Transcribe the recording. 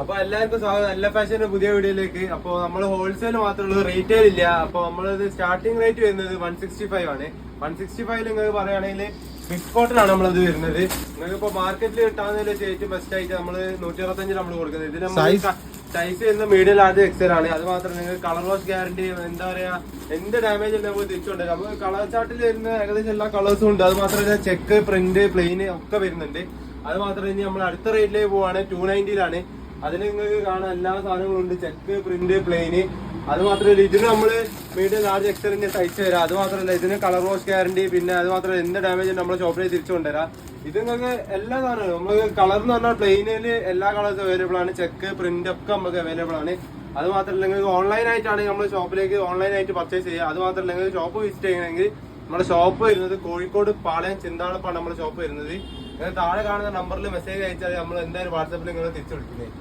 അപ്പൊ എല്ലാവർക്കും സ്വാഗതം. എല്ലാ ഫാഷന്റെ പുതിയ വീഡിയോയിലേക്ക്. അപ്പൊ നമ്മൾ ഹോൾസെയിൽ മാത്രമുള്ള റീറ്റെയിൽ ഇല്ല. അപ്പൊ നമ്മളത് സ്റ്റാർട്ടിംഗ് റേറ്റ് വരുന്നത് വൺ സിക്സ്റ്റി ഫൈവ് ആണ് വൺ സിക്സ്റ്റി ഫൈവ് നിങ്ങൾക്ക് പറയുകയാണെങ്കിൽ ബിഗ് കോട്ടനാണ് നമ്മളത് വരുന്നത്. നിങ്ങൾക്ക് ഇപ്പൊ മാർക്കറ്റിൽ കിട്ടാവുന്നതിൽ ഏറ്റവും ബെസ്റ്റ് ആയിട്ട് നമ്മൾ നൂറ്റി അറുപത്തഞ്ച് നമ്മൾ കൊടുക്കുന്നത്. ഇതിന്? സൈസ് വരുന്ന മീഡിയം ലാർജ് എക്സൽ ആണ്. അത് മാത്രം നിങ്ങൾക്ക് കളർ വാഷ് ഗ്യാരണ്ടി എന്താ പറയാ എന്ത് ഡാമേജ് ഉണ്ടെങ്കിൽ നമുക്ക് തിരിച്ചുണ്ട് നമ്മൾ കളർ ചാർട്ടിൽ വരുന്ന ഏകദേശം എല്ലാ കളേഴ്സും ഉണ്ട്. അത് മാത്രമല്ല ചെക്ക് പ്രിന്റ് പ്ലെയിൻ ഒക്കെ വരുന്നുണ്ട്. അത് മാത്രമല്ല ഇനി നമ്മൾ അടുത്ത റേറ്റിലേക്ക് പോവാണ്. ടു നയന്റിയിലാണ് അതിന് നിങ്ങൾക്ക് കാണാൻ എല്ലാ സാധനങ്ങളും ഉണ്ട്. ചെക്ക് പ്രിന്റ് പ്ലെയിന് അത് മാത്രമല്ല ഇതിന് നമ്മൾ മീഡിയം ലാർജ് എക്സലിന്റെ സൈസ് തരാം. അത് മാത്രമല്ല ഇതിന് കളർ വാഷ് ഗ്യാരണ്ടി പിന്നെ അത് മാത്രമല്ല എന്ത് ഡാമേജ് നമ്മൾ ഷോപ്പിലേക്ക് തിരിച്ചു കൊണ്ടുവരാം. ഇത് നിങ്ങൾക്ക് എല്ലാ സാധനവും നമ്മൾ കളർ എന്ന് പറഞ്ഞാൽ പ്ലെയിനിൽ എല്ലാ കളേഴ്സും അവൈലബിൾ ആണ്. ചെക്ക് പ്രിന്റ് ഒക്കെ നമുക്ക് അവൈലബിൾ ആണ്. അത് മാത്രമല്ല നിങ്ങൾക്ക് ഓൺലൈൻ ആയിട്ടാണ് നമ്മൾ ഷോപ്പിലേക്ക് ഓൺലൈൻ ആയിട്ട് പർച്ചേസ് ചെയ്യുക അത് മാത്രമല്ല നിങ്ങൾക്ക് ഷോപ്പ് വിസിറ്റ് ചെയ്യണമെങ്കിൽ നമ്മുടെ ഷോപ്പ് വരുന്നത് കോഴിക്കോട് പാളയം ചിന്താളപ്പാണ് നമ്മുടെ ഷോപ്പ് വരുന്നത്. താഴെ കാണുന്ന നമ്പറിൽ മെസ്സേജ് അയച്ചാൽ നമ്മൾ എന്തായാലും വാട്സാപ്പിൽ നിങ്ങൾ തിരിച്ചു വിളിക്കുന്നത്